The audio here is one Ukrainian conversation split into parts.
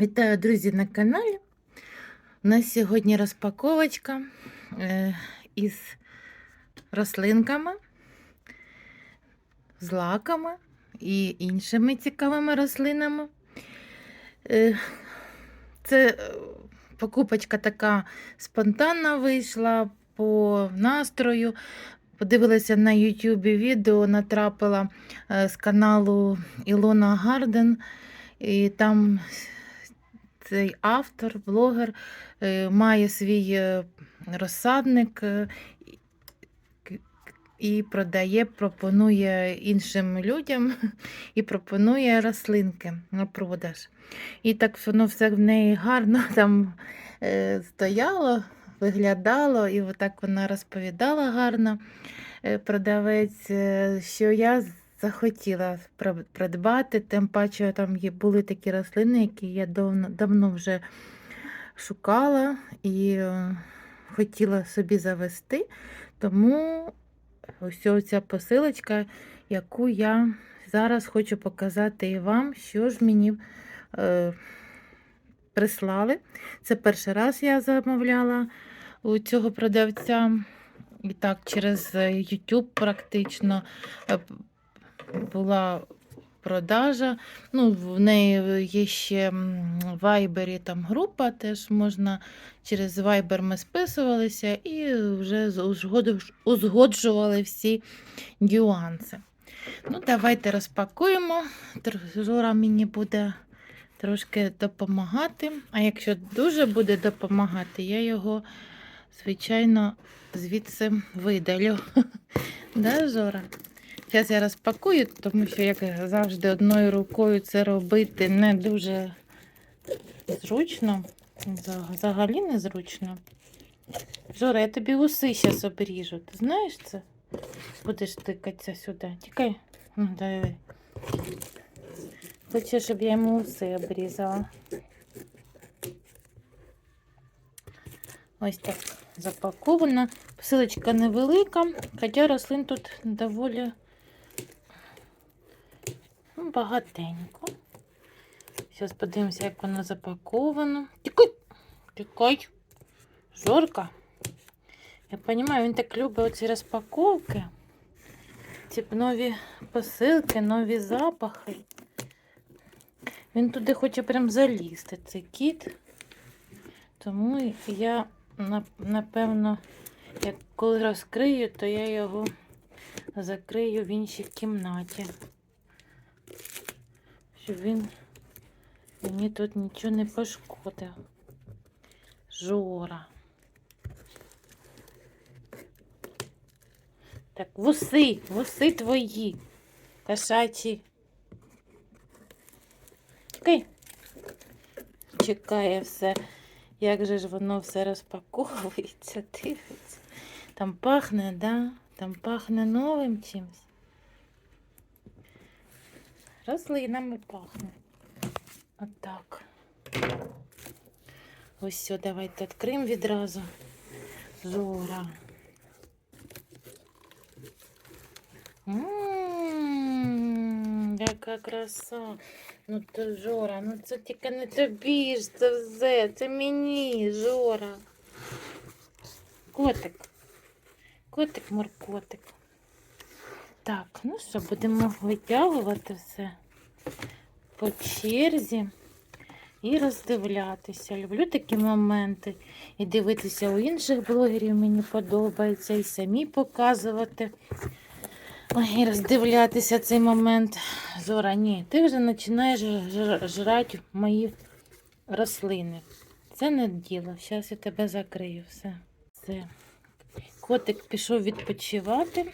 Вітаю, друзі, на каналі. У нас сьогодні розпаковочка е, із рослинками, злаками і іншими цікавими рослинами. Е, це е, покупочка така спонтанна вийшла по настрою. Подивилася на YouTube відео, натрапила з каналу Ілона Гарден, і там цей автор, блогер е, має свій е, розсадник е, і- продає, пропонує іншим людям і пропонує рослинки на продаж. І так воно все в неї гарно там стояло, виглядало, і отак вона розповідала гарно продавець, що я захотіла придбати, тим паче там були такі рослини, які я давно, давно вже шукала і е, хотіла собі завести. Тому ось ця посилочка, яку я зараз хочу показати і вам, що ж мені е, прислали. Це перший раз я замовляла у цього продавця. І так, через е, YouTube практично е, була продажа. Ну, в неї є ще в Viber там група, теж можна через Viber ми списувалися і вже узгоджували всі нюанси. Ну, давайте розпакуємо. Жора мені буде трошки допомагати. А якщо дуже буде допомагати, я його, звичайно, звідси видалю. Да, Жора? Зараз я розпакую, тому що, як завжди, одною рукою це робити не дуже зручно. Взагалі не зручно. Жора, я тобі уси зараз обріжу. Ти знаєш це? Будеш тикатися сюди. Тікай. Ну, диви. Хоче, щоб я йому уси обрізала. Ось так запакована. Посилочка невелика, хоча рослин тут доволі багатенько. Зараз подивимося, як воно запаковано. Тікай! Тікай! Жорка. Я розумію, він так любить оці розпаковки. Ці нові посилки, нові запахи. Він туди хоче прям залізти, цей кіт. Тому я, напевно, як коли розкрию, то я його закрию в іншій кімнаті. Щоб він мені тут нічого не пошкодив. Жора. Так, вуси, вуси твої. Кошачі. Чекай. Чекає все. Як же ж воно все розпаковується, дивиться. Там пахне, да? Там пахне новим чимось. Рослинами пахне. Отак. Ось все, давайте відкриємо відразу. Жора. Ммм, яка краса. Ну то Жора, ну це тільки не тобі ж це все, це мені, Жора. Котик. Котик, моркотик. Так, ну що, будемо витягувати все по черзі і роздивлятися. Люблю такі моменти. І дивитися у інших блогерів мені подобається, і самі показувати. І роздивлятися цей момент. Зора, ні, ти вже починаєш жрати мої рослини. Це не діло. Зараз я тебе закрию. Все. Все. Котик пішов відпочивати,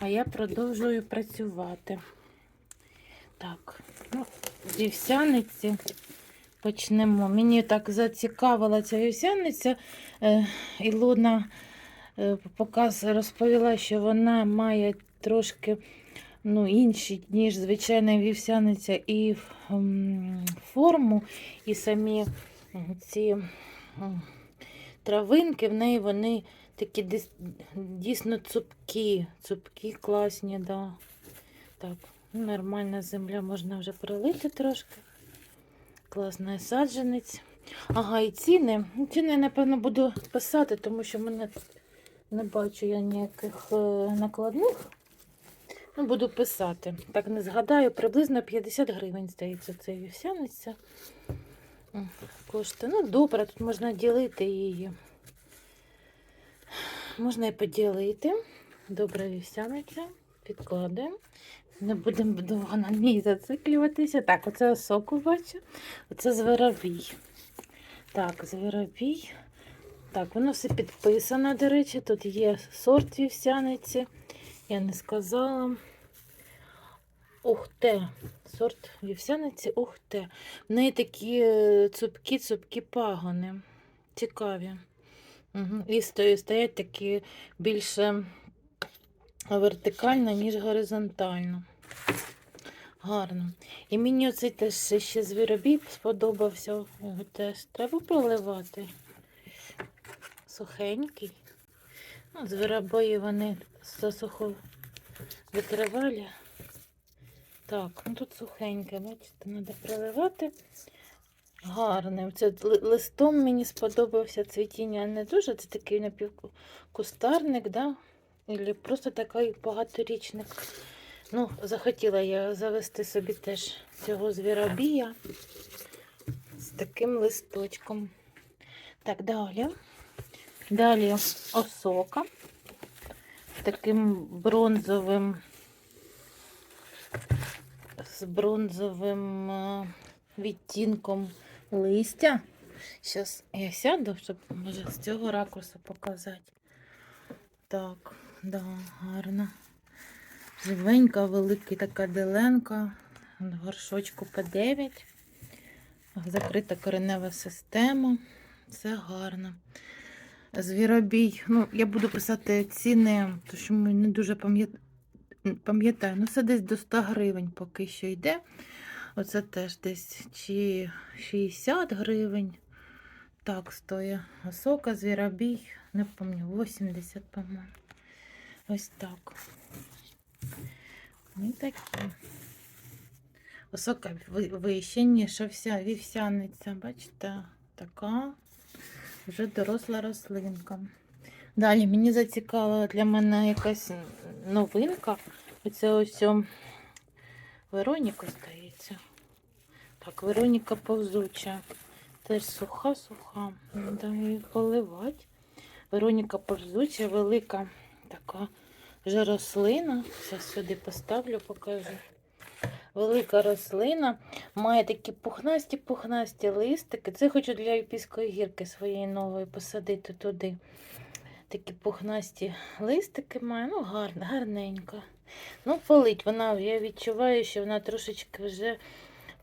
а я продовжую працювати. Так, ну, з вівсяниці почнемо. Мені так зацікавила ця вівсяниця. Е, Ілона е, показ розповіла, що вона має трошки ну, інші, ніж звичайна вівсяниця, і форму, і самі ці травинки в неї вони такі дійсно цупкі, цупкі, класні, да. Так, ну, нормальна земля можна вже пролити трошки. Класний саджанець. Ага, і ціни. Ціни я, напевно, буду писати, тому що мене не бачу я ніяких е, накладних. Ну, буду писати. Так не згадаю, приблизно 50 гривень, здається, цей вівсяниця. М, Коштує. Ну, добре, тут можна ділити її. Можна і поділити. Добра вівсяниця. Підкладаємо. Не будемо довго на ній зациклюватися. Так, оце соку бачу. Оце зверобій. Так, зверобій. Так, воно все підписано, до речі. Тут є сорт вівсяниці. Я не сказала. Ухте. Сорт вівсяниці Ухте. В неї такі цупкі-цупкі пагони. Цікаві. Угу. І стоять такі більше вертикально, ніж горизонтально. Гарно. І мені оцей теж ще звіробій сподобався. Його теж треба проливати. Сухенький. Ну, звіробої вони засухо витривалі. Так, ну тут сухеньке, бачите, треба проливати. Гарне. Це листом мені сподобався цвітіння не дуже. Це такий напівкустарник, да? Или просто такий багаторічник. Ну, захотіла я завести собі теж цього звіробія з таким листочком. Так, далі. Далі осока таким бронзовим, з бронзовим е, відтінком листя. Зараз я сяду, щоб може з цього ракурсу показати. Так, да, гарно. Живенька, велика така деленка. Горшочку П9. Закрита коренева система. Все гарно. Звіробій. Ну, я буду писати ціни, тому що ми не дуже пам'ят- пам'ятаю. Ну, це десь до 100 гривень поки що йде. Оце теж десь чи 60 гривень. Так, стоїть. Осока, звіробій, не пам'ятаю, 80, по-моєму. Ось так. Ну, і такі. Осока ви- вище, ніж вся вівсяниця. Бачите, така вже доросла рослинка. Далі мені зацікавила для мене якась новинка. Оце ось Вероніка здається. Так, Вероніка повзуча. Теж суха-суха. Треба її поливати. Вероніка повзуча, велика така вже рослина. Зараз сюди поставлю, покажу. Велика рослина. Має такі пухнасті-пухнасті листики. Це хочу для альпійської гірки своєї нової посадити туди. Такі пухнасті листики має. Ну, гарна, гарненька. Ну, полить вона, я відчуваю, що вона трошечки вже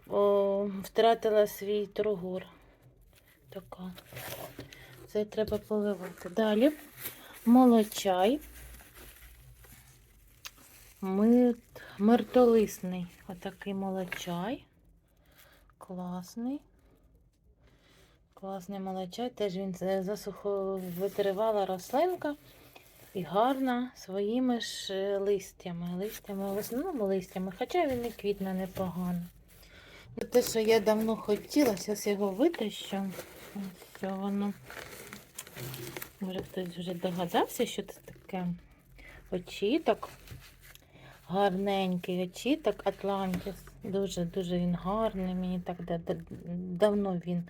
о, втратила свій тургор. Така. Це треба поливати. Далі молочай. Мир... Миртолисний. Отакий молочай. Класний. Класний молочай. Теж він засухо витривала рослинка і гарна своїми ж е, листями. Листями, в основному листями, хоча він і квітне непогано. Те, що я давно хотіла, зараз його витащу. Ось воно. Може хтось вже догадався, що це таке очіток. Гарненький очіток Атлантіс. Дуже-дуже він гарний. Мені так да- да- давно він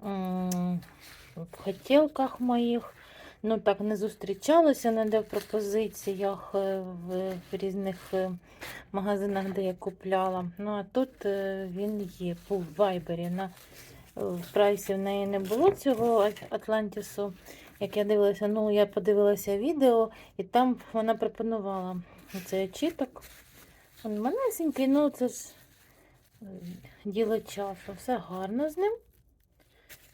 в хотілках моїх. Ну так не зустрічалося ніде в пропозиціях е, в, різних е, магазинах, де я купляла. Ну а тут е, він є був в Вайбері. На в прайсі в неї не було цього Атлантісу. Як я дивилася, ну я подивилася відео, і там вона пропонувала цей очіток. Він малесенький, ну це ж діло часу. Все гарно з ним.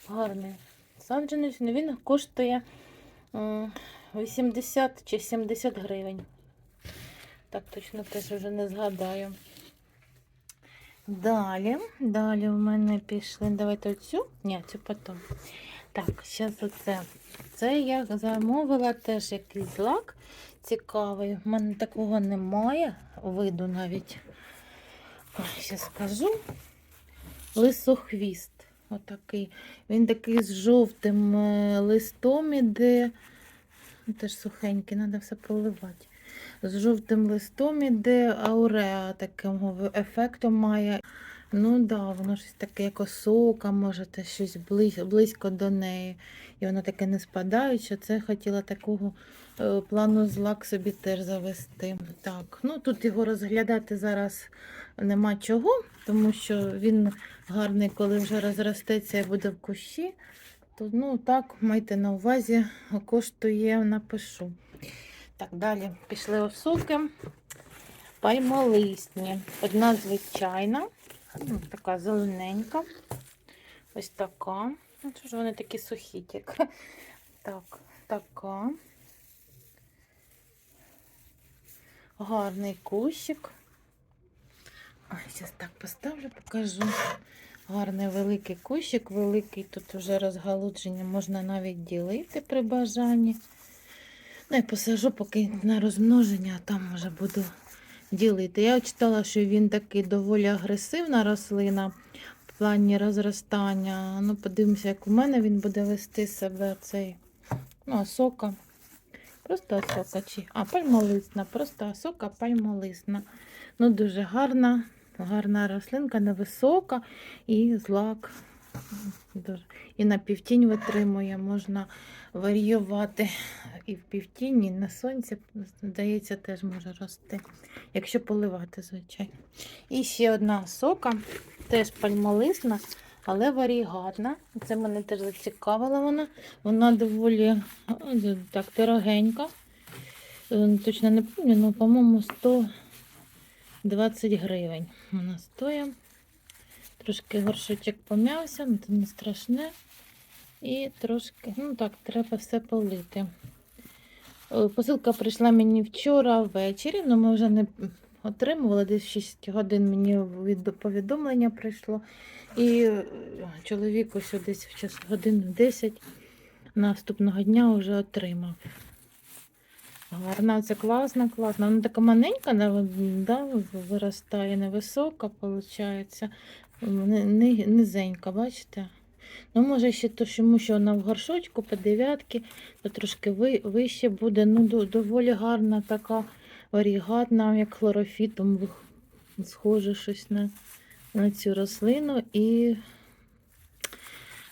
Гарний. Саджанець, ну він коштує 80 чи 70 гривень. Так точно теж вже не згадаю. Далі, далі в мене пішли. Давайте оцю. Ні, цю потім. Так, зараз оце. Це я замовила теж якийсь лак цікавий. У мене такого немає, виду навіть. Зараз скажу. лисохвіст. Отакий. Він такий з жовтим е, листом іде. Ну, Теж сухенький, треба все проливати. З жовтим листом іде ауреа такого в- ефекту має. Ну так, да, воно щось таке, як осока, можете щось близько, близько до неї. І воно таке не спадаюче. Це хотіла такого е, плану злак собі теж завести. Так, ну тут його розглядати зараз нема чого, тому що він гарний, коли вже розростеться і буде в кущі. То, ну так, майте на увазі, коштує, напишу. Так, далі пішли осоки. Пальмолисні. Одна звичайна, ну, така зелененька. Ось така. Ну, що ж вони такі сухі тільки. Так, така. Гарний кущик. Ой, зараз так поставлю, покажу. Гарний великий кущик, великий тут вже розгалудження, можна навіть ділити при бажанні. Ну, я посажу поки на розмноження, а там вже буду ділити. Я читала, що він такий доволі агресивна рослина в плані розростання. Ну, подивимося, як у мене він буде вести себе цей ну, осока. Просто осока чи. А, пальмолисна, просто осока пальмолисна. Ну, дуже гарна, гарна рослинка, невисока і злак. І на півтінь витримує, можна варіювати і в півтіні, і на сонці, здається, теж може рости, якщо поливати, звичайно. І ще одна сока, теж пальмолисна, але варігатна. Це мене теж зацікавила вона. Вона доволі е, так, дорогенька. Е, Точно не пам'ятаю, але, по-моєму, 120 гривень вона стоїть. Трошки горшочок пом'явся, ну це не страшне. І трошки, ну так, треба все полити. Е, Посилка прийшла мені вчора ввечері, але ми вже не отримували, десь 6 годин мені від повідомлення прийшло. І е, чоловік ось десь в час годин 10 наступного дня вже отримав. Гарна, це класна, класна. Вона така маленька, да, виростає, невисока, виходить. Ни- ни- Низенька, бачите? Ну, може, ще тому що вона в горшочку по дев'ятки, то трошки вище буде. Ну, доволі гарна така варігатна, як хлорофітом, схоже щось на, на цю рослину. І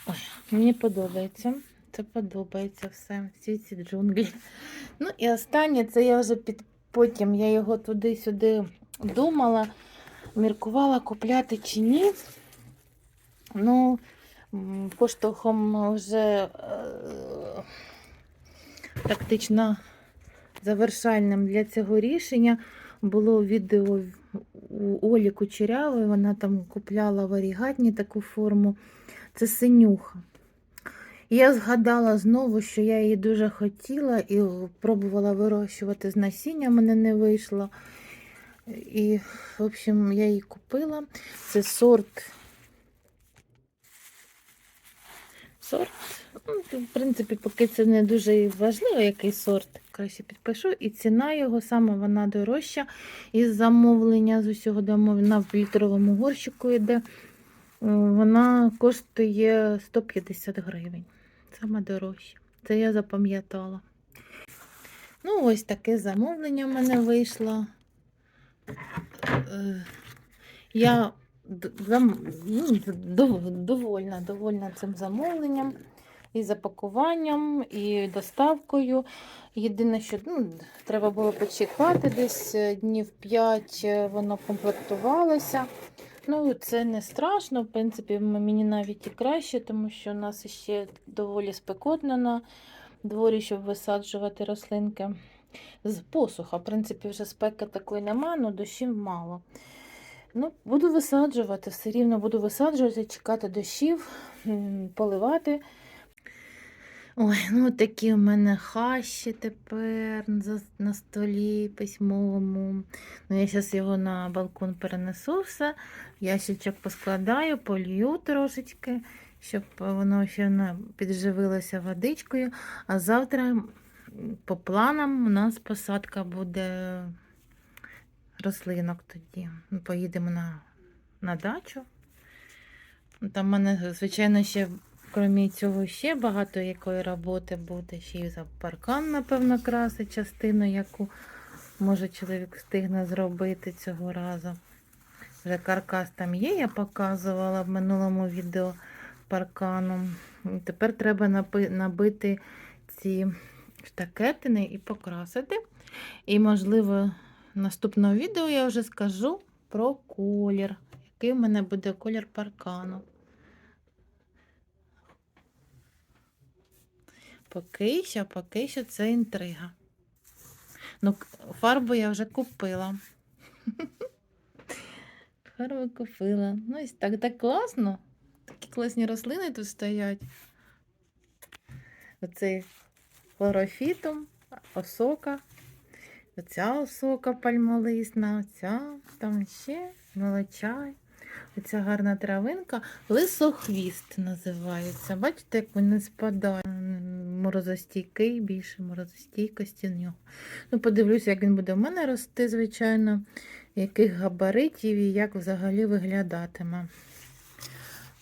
Ой, мені подобається. Це подобається все, всі ці джунглі. Ну і останнє, це я вже під потім я його туди-сюди думала, міркувала купляти чи ні. Ну, поштовхом вже е, практично завершальним для цього рішення було відео у Олі Кучерявої. Вона там купляла варігатні таку форму. Це синюха. Я згадала знову, що я її дуже хотіла і пробувала вирощувати з насіння, мене не вийшло. І, в общем, я її купила. Це сорт. Сорт. Ну, в принципі, поки це не дуже важливо, який сорт, краще підпишу. І ціна його саме вона дорожча. Із замовлення з усього дому вона в літровому горщику йде. Вона коштує 150 гривень. Саме дорожче. Це я запам'ятала. Ну, ось таке замовлення в мене вийшло. Е, Я ну, дов- довольна, довольна цим замовленням. І запакуванням, і доставкою. Єдине, що ну, треба було почекати десь е, днів 5 воно комплектувалося. Ну, це не страшно, в принципі, мені навіть і краще, тому що у нас ще доволі спекотно на дворі, щоб висаджувати рослинки. З посуха, в принципі, вже спеки такої нема, але дощів мало. Ну, буду висаджувати, все рівно буду висаджувати, чекати дощів, поливати. Ой, ну такі у мене хащі тепер на столі письмовому. Ну, я зараз його на балкон перенесу все. Ящичок поскладаю, полью трошечки, щоб воно ще підживилося водичкою. А завтра, по планам, у нас посадка буде рослинок тоді. Поїдемо на, на дачу. Там в мене, звичайно, ще, крім цього, ще багато якої роботи буде. Ще й за паркан, напевно, красить частину, яку може чоловік встигне зробити цього разу. Вже каркас там є, я показувала в минулому відео парканом. Тепер треба набити ці штакетини і покрасити. І, можливо, в наступному відео я вже скажу про колір. Який в мене буде колір паркану. Поки що, поки що це інтрига. Ну, фарбу я вже купила. Фарбу купила. Ну, ось так, так класно. Такі класні рослини тут стоять. Оцей хлорофітум, осока. Оця осока пальмолисна, оця там ще молочай. Оця гарна травинка. Лисохвіст називається. Бачите, як спадає. М, Морозостійкий, більше морозостійкості в нього. Ну, подивлюся, як він буде в мене рости, звичайно, яких габаритів і як взагалі виглядатиме.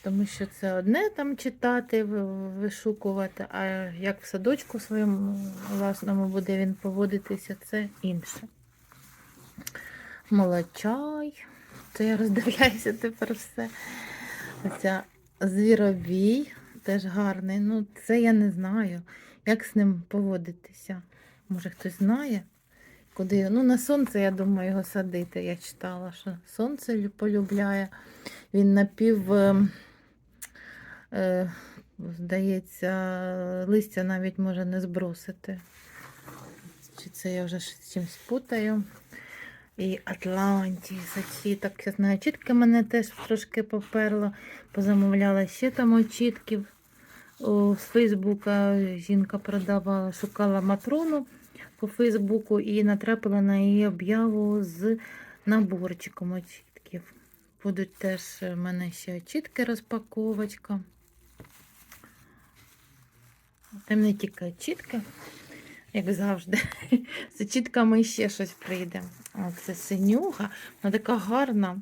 Тому що це одне там читати, вишукувати, а як в садочку своєму власному буде він поводитися, це інше. Молочай. Це я роздивляюся тепер все. Оця звіробій теж гарний. Ну, це я не знаю, як з ним поводитися. Може, хтось знає, куди. його- Ну, на сонце, я думаю, його садити. Я читала, що сонце полюбляє. Він напів, е, е, здається, листя навіть може не збросити. Чи це я вже з чимось путаю? І Атлантіс, оці так я знаю, чітки мене теж трошки поперло. Позамовляла ще там очітків. З Фейсбука жінка продавала, шукала матрону по Фейсбуку і натрапила на її об'яву з наборчиком очітків. Будуть теж в мене ще очітки розпаковочка. Там не тільки очітки, як завжди. З очітками ще щось прийде. Це синюга, вона така гарна.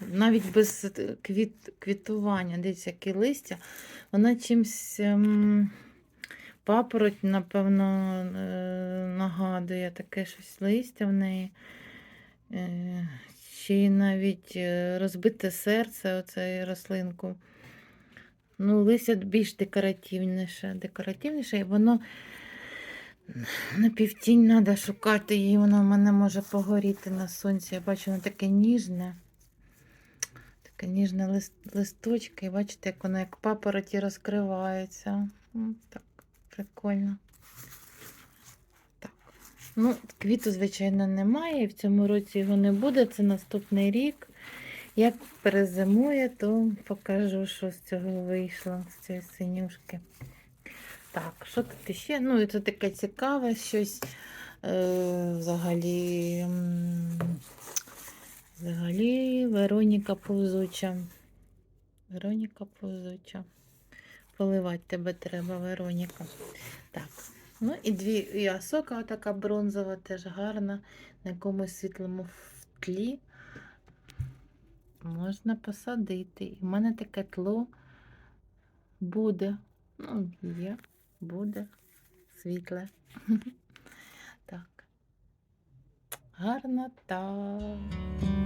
Навіть без е, квіт, квітування, дивіться, які листя. Вона чимсь ем, папороть, напевно, е, нагадує таке щось листя в неї. Е, ще навіть розбите серце оцеї рослинку. Ну, листя більш декоративніше, декоративніше, і воно на півтінь треба шукати її, воно в мене може погоріти на сонці. Я бачу, воно таке ніжне. Ніжне листочки. І бачите, як воно як папороті розкривається. Так, прикольно. Так. Ну, квіту, звичайно, немає, в цьому році його не буде. Це наступний рік. Як перезимує, то покажу, що з цього вийшло, з цієї синюшки. Так, що тут ще? Ну, і це таке цікаве щось. Е, взагалі, взагалі, Вероніка повзуча. Вероніка повзуча. Поливати тебе треба, Вероніка. Так. Ну і дві і осока така бронзова, теж гарна, на якомусь світлому тлі. Можна посадити. І в мене таке тло буде. Ну, є, буде світле. Так. Гарна та.